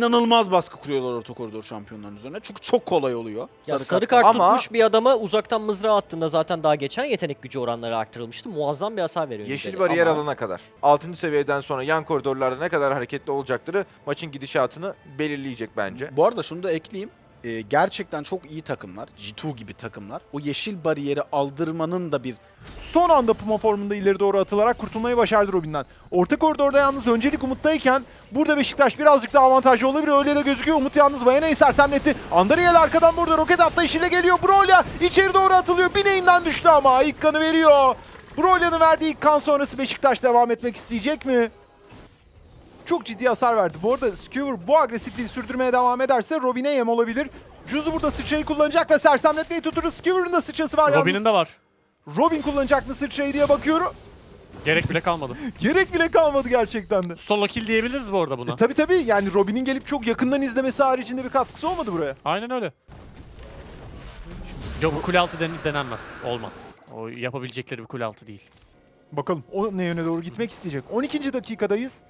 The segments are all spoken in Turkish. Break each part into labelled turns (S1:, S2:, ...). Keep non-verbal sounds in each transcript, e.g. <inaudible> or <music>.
S1: inanılmaz baskı kuruyorlar orta koridor şampiyonların üzerine. Çünkü çok kolay oluyor.
S2: Ya sarı,
S1: kart-
S2: kart
S3: Ama-
S2: tutmuş bir adama uzaktan mızrağı attığında zaten daha geçen yetenek gücü oranları arttırılmıştı. Muazzam bir hasar veriyor.
S3: Yeşil
S2: Nidale.
S3: bariyer
S2: Ama
S3: alana kadar. 6. seviyeden sonra yan koridorlarda ne kadar hareketli olacakları maçın gidişatını belirleyecek bence.
S1: Bu arada şunu da ekleyeyim. Ee, gerçekten çok iyi takımlar, G2 gibi takımlar. O yeşil bariyeri aldırmanın da bir
S4: Son anda Puma formunda ileri doğru atılarak kurtulmayı başardı Robin'den. Orta koridorda yalnız öncelik Umut'tayken burada Beşiktaş birazcık daha avantajlı olabilir. Öyle de gözüküyor. Umut yalnız Bayana'yı sersemletti. Andariel arkadan burada roket atlayışıyla geliyor. Brolya içeri doğru atılıyor. Bileğinden düştü ama ilk kanı veriyor. Brolya'nın verdiği ilk kan sonrası Beşiktaş devam etmek isteyecek mi? Çok ciddi hasar verdi. Bu arada Skewer bu agresifliği sürdürmeye devam ederse Robin'e yem olabilir. Juzu burada sıçrayı kullanacak ve sersemletmeyi tuturur. Skewer'ın da sıçrası var
S5: Robin'in de var.
S4: Robin kullanacak mı sıçrayı diye bakıyorum.
S5: Gerek bile kalmadı. <laughs>
S4: Gerek bile kalmadı gerçekten de.
S5: Solo kill diyebiliriz bu arada buna.
S4: E, tabii tabii yani Robin'in gelip çok yakından izlemesi haricinde bir katkısı olmadı buraya.
S5: Aynen öyle. Yok bu kule altı den- denenmez. Olmaz. O yapabilecekleri bir kule altı değil.
S4: Bakalım o ne yöne doğru gitmek isteyecek. 12. dakikadayız.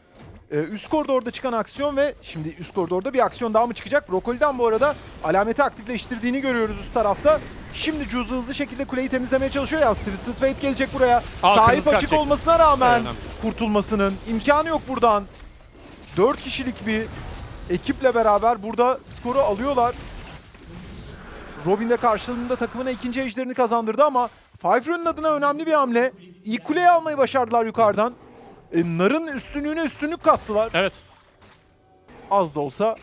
S4: Ee, üst koridorda çıkan aksiyon ve şimdi üst koridorda bir aksiyon daha mı çıkacak? Brokoli'den bu arada alameti aktifleştirdiğini görüyoruz üst tarafta. Şimdi Juzu hızlı şekilde kuleyi temizlemeye çalışıyor ya. Twisted Fate gelecek buraya.
S5: Aa,
S4: Sahip açık
S5: çekti.
S4: olmasına rağmen
S5: Aynen.
S4: kurtulmasının imkanı yok buradan. 4 kişilik bir ekiple beraber burada skoru alıyorlar. Robin de karşılığında takımına ikinci ejderini kazandırdı ama Five Run'un adına önemli bir hamle. İlk kuleyi almayı başardılar yukarıdan. E, Nar'ın üstünlüğüne üstünlük kattılar.
S5: Evet.
S4: Az da olsa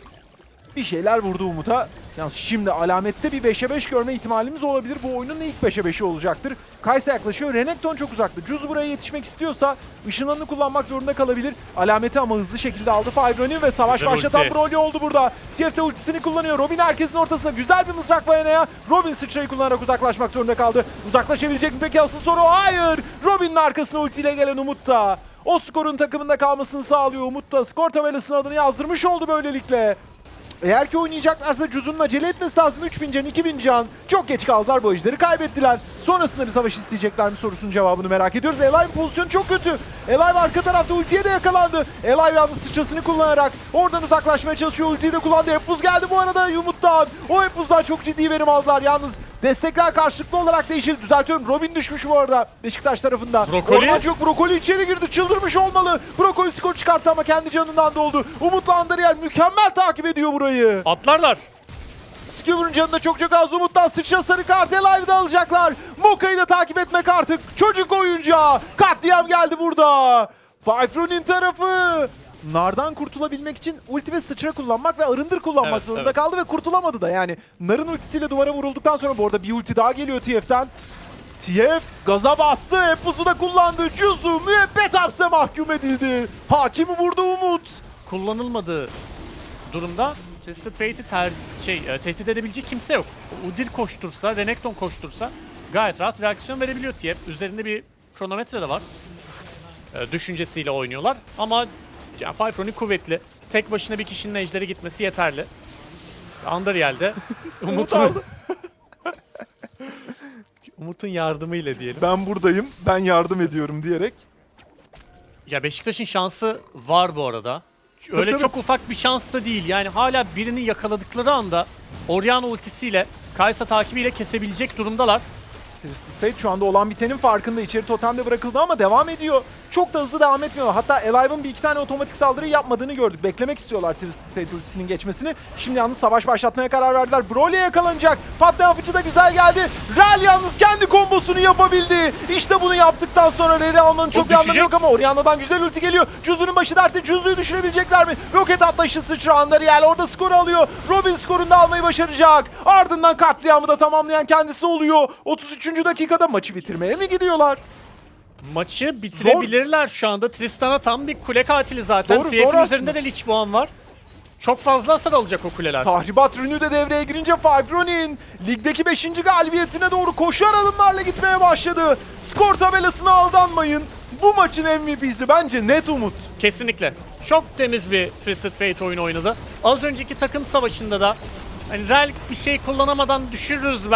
S4: bir şeyler vurdu Umut'a. Yalnız şimdi alamette bir 5'e 5 görme ihtimalimiz olabilir. Bu oyunun ilk 5'e 5'i olacaktır. Kaysa yaklaşıyor. Renekton çok uzakta. Juz buraya yetişmek istiyorsa ışınlanını kullanmak zorunda kalabilir. Alameti ama hızlı şekilde aldı Five ve savaş
S5: Güzel
S4: başlatan
S5: ulti.
S4: Broly oldu burada. TFT ultisini kullanıyor. Robin herkesin ortasında güzel bir mızrak bayanaya. Robin sıçrayı kullanarak uzaklaşmak zorunda kaldı. Uzaklaşabilecek mi peki asıl soru? Hayır. Robin'in arkasına ultiyle gelen Umut da o skorun takımında kalmasını sağlıyor. Umut da skor tabelasının adını yazdırmış oldu böylelikle. Eğer ki oynayacaklarsa Cuz'un acele etmesi lazım. 3000 can, 2000 can. Çok geç kaldılar bu ejderi kaybettiler. Sonrasında bir savaş isteyecekler mi sorusunun cevabını merak ediyoruz. Elive pozisyonu çok kötü. Elive arka tarafta ultiye de yakalandı. Elive yalnız sıçrasını kullanarak oradan uzaklaşmaya çalışıyor. Ultiyi de kullandı. Epuz geldi bu arada Umut'tan. O Epuz'dan çok ciddi verim aldılar. Yalnız destekler karşılıklı olarak değişir. Düzeltiyorum. Robin düşmüş bu arada Beşiktaş tarafında.
S5: Brokoli.
S4: Ormancı yok. Brokoli içeri girdi. Çıldırmış olmalı. Brokoli skor çıkarttı ama kendi canından da oldu. Umut'la Andariel mükemmel takip ediyor burayı.
S5: Atlarlar.
S4: Skewer'ın canı da çok çok az. Umut'tan sıçra sarı kart. Elive'da alacaklar. Moka'yı da takip etmek artık. Çocuk oyuncağı. Katliam geldi burada. Running tarafı. Nar'dan kurtulabilmek için ulti ve sıçra kullanmak ve arındır kullanmak
S5: Evet,
S4: zorunda
S5: evet.
S4: kaldı ve kurtulamadı da. Yani Nar'ın ultisiyle duvara vurulduktan sonra bu arada bir ulti daha geliyor TF'den. TF gaza bastı. Epuz'u da kullandı. Juzu müebbet hapse mahkum edildi. Hakimi vurdu Umut.
S5: Kullanılmadığı durumda Twisted Fate'i ter şey, e, tehdit edebilecek kimse yok. Udyr koştursa, Renekton koştursa gayet rahat reaksiyon verebiliyor TF. Üzerinde bir kronometre de var. E, düşüncesiyle oynuyorlar ama yani Five Running kuvvetli. Tek başına bir kişinin ejderi gitmesi yeterli. <laughs>
S4: Umut
S5: Umut'un
S4: aldı. <laughs>
S5: Umut'un yardımıyla diyelim.
S4: Ben buradayım. Ben yardım ediyorum diyerek.
S5: Ya Beşiktaş'ın şansı var bu arada. Öyle
S4: tabii.
S5: çok ufak bir şans da değil. Yani hala birini yakaladıkları anda Orianna ultisiyle Kaysa takibiyle kesebilecek durumdalar.
S4: Twisted Fate şu anda olan bitenin farkında. İçeri totemde bırakıldı ama devam ediyor. Çok da hızlı devam etmiyor. Hatta Elive'ın bir iki tane otomatik saldırı yapmadığını gördük. Beklemek istiyorlar Twisted Fate ultisinin geçmesini. Şimdi yalnız savaş başlatmaya karar verdiler. Broly yakalanacak. Patlayan fıçı da güzel geldi. Rel yalnız kendi kombosunu yapabildi. İşte bunu yaptıktan sonra Rel'i almanın çok bir anlamı yok ama Orianna'dan güzel ulti geliyor. Juzu'nun başı dertte. Juzu'yu düşürebilecekler mi? Roket atlayışı sıçra Andariel orada skoru alıyor. Robin skorunu da almayı başaracak. Ardından katliamı da tamamlayan kendisi oluyor. 33. dakikada maçı bitirmeye mi gidiyorlar?
S5: Maçı bitirebilirler şu anda. Tristan'a tam bir kule katili zaten.
S4: Doğru,
S5: TF'in
S4: doğru
S5: üzerinde de Lich Boğan var. Çok fazla hasar alacak o kuleler.
S4: Tahribat ürünü de devreye girince Five Ronin ligdeki 5. galibiyetine doğru koşar adımlarla gitmeye başladı. Skor tabelasına aldanmayın. Bu maçın MVP'si bence net Umut.
S5: Kesinlikle. Çok temiz bir Twisted Fate oyunu oynadı. Az önceki takım savaşında da hani bir şey kullanamadan düşürürüz